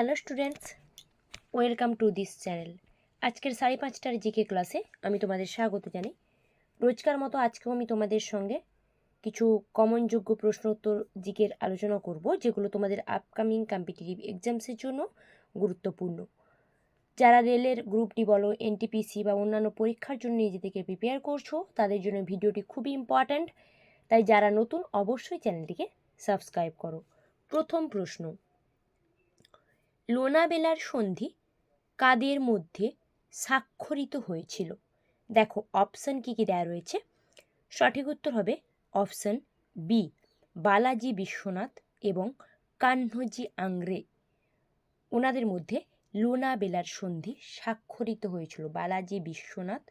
Hello students, welcome to this channel. আজকের সাড়ে পাঁচটার জিকে ক্লাসে আমি তোমাদের স্বাগত জানাই। রোজকার মতো আজকেও আমি তোমাদের সঙ্গে কিছু কমনযোগ্য প্রশ্ন উত্তর জিকের আলোচনা করব, যেগুলো তোমাদের আপকামিং কম্পিটিটিভ এক্সামসের জন্য গুরুত্বপূর্ণ। যারা রেলের গ্রুপটি বলো এনটিপিসি বা অন্যান্য পরীক্ষার জন্য নিজেদেরকে প্রিপেয়ার করছ, তাদের জন্য ভিডিওটি খুবই ইম্পর্ট্যান্ট তাই যারা নতুন, অবশ্যই চ্যানেলটিকে সাবস্ক্রাইব করো। প্রথম প্রশ্ন লোনাবেলার সন্ধি কাদের মধ্যে স্বাক্ষরিত হয়েছিল? দেখো অপশান কী কী দেওয়া রয়েছে? সঠিক উত্তর হবে অপশান বি বালাজি বিশ্বনাথ এবং কাহ্নজি আংরে। ওনাদের মধ্যে লোনাবেলার সন্ধি স্বাক্ষরিত হয়েছিল, বালাজি বিশ্বনাথ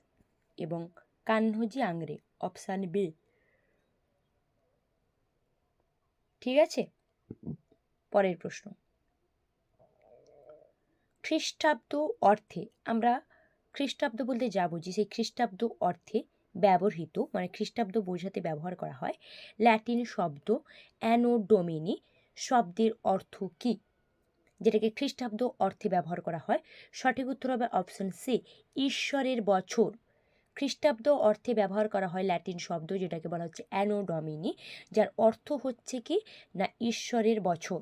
এবং কাহ্নজি আংরে অপশান বি ঠিক আছে? পরের প্রশ্ন। খ্রিস্টাব্দ অর্থে, আমরা খ্রিস্টাব্দ বলতে যা বুঝি, সেই খ্রিস্টাব্দ অর্থে ব্যবহৃত মানে খ্রিস্টাব্দ বোঝাতে ব্যবহার করা হয়, ল্যাটিন শব্দ অ্যানোডোমিনি, শব্দের অর্থ কী? যেটাকে খ্রিস্টাব্দ অর্থে ব্যবহার করা হয়। সঠিক উত্তর হবে অপশন সি ঈশ্বরের বছর। খ্রিস্টাব্দ অর্থে ব্যবহার করা হয় ল্যাটিন শব্দ, যেটাকে বলা হচ্ছে অ্যানোডমিনি, যার অর্থ হচ্ছে কি? না, ঈশ্বরের বছর।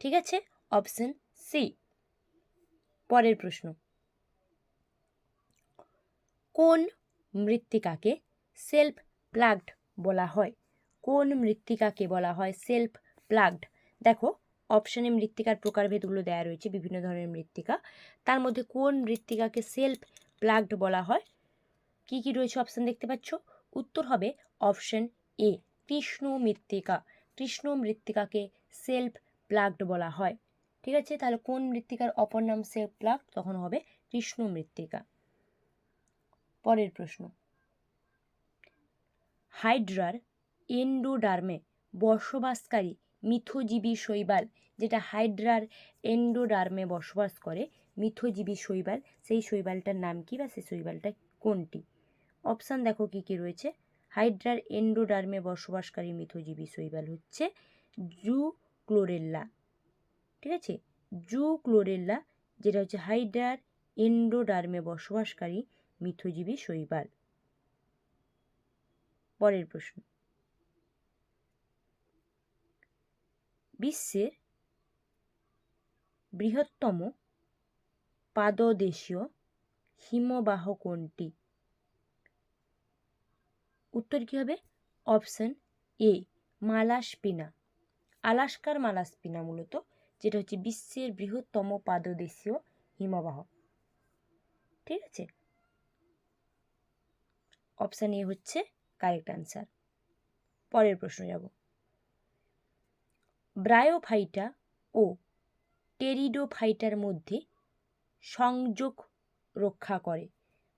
ঠিক আছে? অপশন সি পরের প্রশ্ন। কোন মৃত্তিকাকে সেলফ প্লাগড বলা হয়? কোন মৃত্তিকাকে বলা হয় সেলফ প্লাগড দেখো অপশানে মৃত্তিকার প্রকারভেদগুলো দেওয়া রয়েছে, বিভিন্ন ধরনের মৃত্তিকা। তার মধ্যে কোন মৃত্তিকাকে সেলফ প্লাগড বলা হয়? কি কি রয়েছে অপশান দেখতে পাচ্ছ? উত্তর হবে অপশান এ কৃষ্ণ মৃত্তিকা। কৃষ্ণ মৃত্তিকাকে সেলফ প্লাগড বলা হয়। ঠিক আছে? তাহলে কোন মৃত্তিকার অপর নাম সেলফ প্লাগ? তখন হবে কৃষ্ণ মৃত্তিকা। পরের প্রশ্ন। হাইড্রার এন্ডোডার্মে বসবাসকারী মিথজীবী শৈবাল, যেটা হাইড্রার এন্ডোডার্মে বসবাস করে, মিথজীবী শৈবাল, সেই শৈবালটার নাম কি বা সেই শৈবালটা কোনটি? অপশান দেখো কী কী রয়েছে। হাইড্রার এন্ডোডার্মে বসবাসকারী মিথজীবী শৈবাল হচ্ছে জু ক্লোরেল্লা ঠিক আছে? জু ক্লোরেল্লা যেটা হচ্ছে হাইড্রার এন্ডোডার্মে বসবাসকারী মিথজীবী শৈবাল। পরের প্রশ্ন। বিশ্বের বৃহত্তম পাদদেশীয় হিমবাহ কোনটি? উত্তর কী হবে? Option A, Malaspina. আলাস্কার মালাসপিনা মূলত যেটা হচ্ছে বিশ্বের বৃহত্তম পাদদেশীয় হিমবাহ। ঠিক আছে? অপশান এ হচ্ছে কারেক্ট আনসার পরের প্রশ্ন যাব। ব্রায়োফাইটা ও টেরিডোফাইটার মধ্যে সংযোগ রক্ষা করে।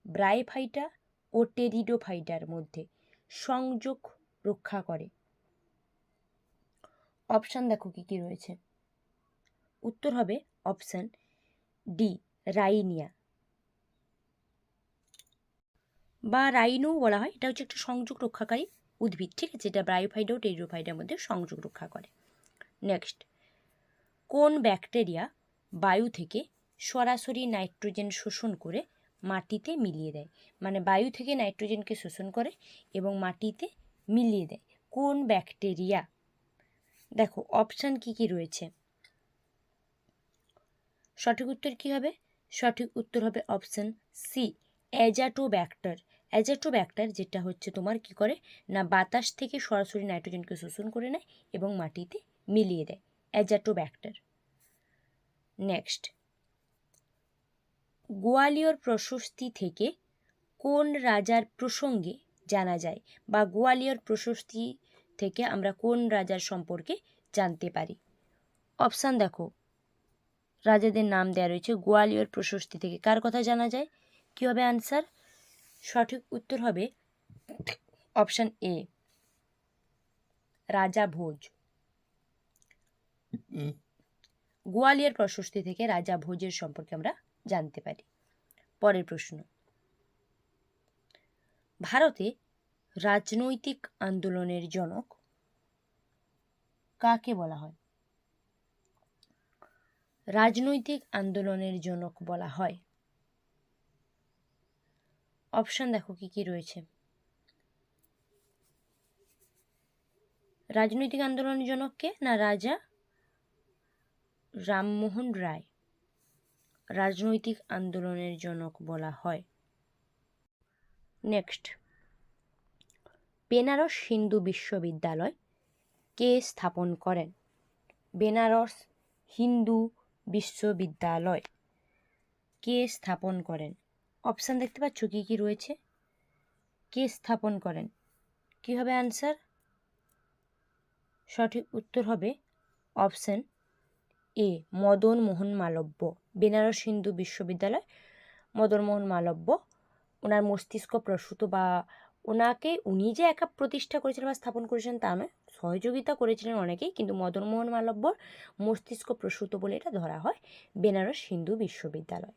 ব্রায়োফাইটা ও টেরিডোফাইটার মধ্যে সংযোগ রক্ষা করে। অপশান দেখো কী কী রয়েছে? উত্তর হবে অপশান ডি, রাইনিয়া। বা রাইনো বলা হয়, এটা হচ্ছে একটা সংযোগ রক্ষাকারী উদ্ভিদ, ঠিক আছে? এটা ব্রায়োফাইডা ও টেরিডোফাইডার মধ্যে সংযোগ রক্ষা করে। নেক্সট, কোন ব্যাকটেরিয়া বায়ু থেকে সরাসরি নাইট্রোজেন শোষণ করে মাটিতে মিলিয়ে দেয়? মানে বায়ু থেকে নাইট্রোজেনকে শোষণ করে এবং মাটিতে মিলিয়ে দেয়। কোন ব্যাকটেরিয়া? দেখো, অপশান কি কি রয়েছে? সঠিক উত্তর কি হবে? সঠিক উত্তর হবে অপশান সি অ্যাজাটোব্যাক্টার অ্যাজাটোব্যাক্টার যেটা হচ্ছে তোমার কি করে? না, বাতাস থেকে সরাসরি নাইট্রোজেনকে শোষণ করে নেয় এবং মাটিতে মিলিয়ে দেয়। অ্যাজাটোব্যাক্টার নেক্সট গোয়ালিয়র প্রশস্তি থেকে কোন রাজার প্রসঙ্গে জানা যায় বা গোয়ালিয়র প্রশস্তি থেকে আমরা কোন রাজার সম্পর্কে জানতে পারি? অপশান দেখো রাজাদের নাম দেওয়া রয়েছে গোয়ালিয়র প্রশস্তি থেকে। কার কথা জানা যায়? কী হবে আনসার সঠিক উত্তর হবে অপশান এ রাজা ভোজ। গোয়ালিয়র প্রশস্তি থেকে রাজা ভোজের সম্পর্কে আমরা জানতে পারি। পরের প্রশ্ন, ভারতে রাজনৈতিক আন্দোলনের জনক কাকে বলা হয়? রাজনৈতিক আন্দোলনের জনক বলা হয়। অপশন দেখো কি কি রয়েছে। রাজনৈতিক আন্দোলনের জনক কে না রাজা? রামমোহন রায়। রাজনৈতিক আন্দোলনের জনক বলা হয়। নেক্সট বেনারস হিন্দু বিশ্ববিদ্যালয় কে স্থাপন করেন? বেনারস হিন্দু বিশ্ববিদ্যালয়। কে স্থাপন করেন? অপশান দেখতে পাচ্ছ কী কী রয়েছে? কে স্থাপন করেন? কী হবে অ্যান্সার সঠিক উত্তর হবে অপশান এ, মদন মোহন মালব্য, বেনারস হিন্দু বিশ্ববিদ্যালয়, মদন মোহন মালব্য। ওনার মস্তিষ্ক প্রসূত বা ওনাকে উনি যে একা প্রতিষ্ঠা করেছিলেন বা স্থাপন করেছিলেন তা নয়, সহযোগিতা করেছিলেন অনেকেই, কিন্তু মদনমোহন মালব্যর মস্তিষ্ক প্রসূত বলে এটা ধরা হয় বেনারস হিন্দু বিশ্ববিদ্যালয়।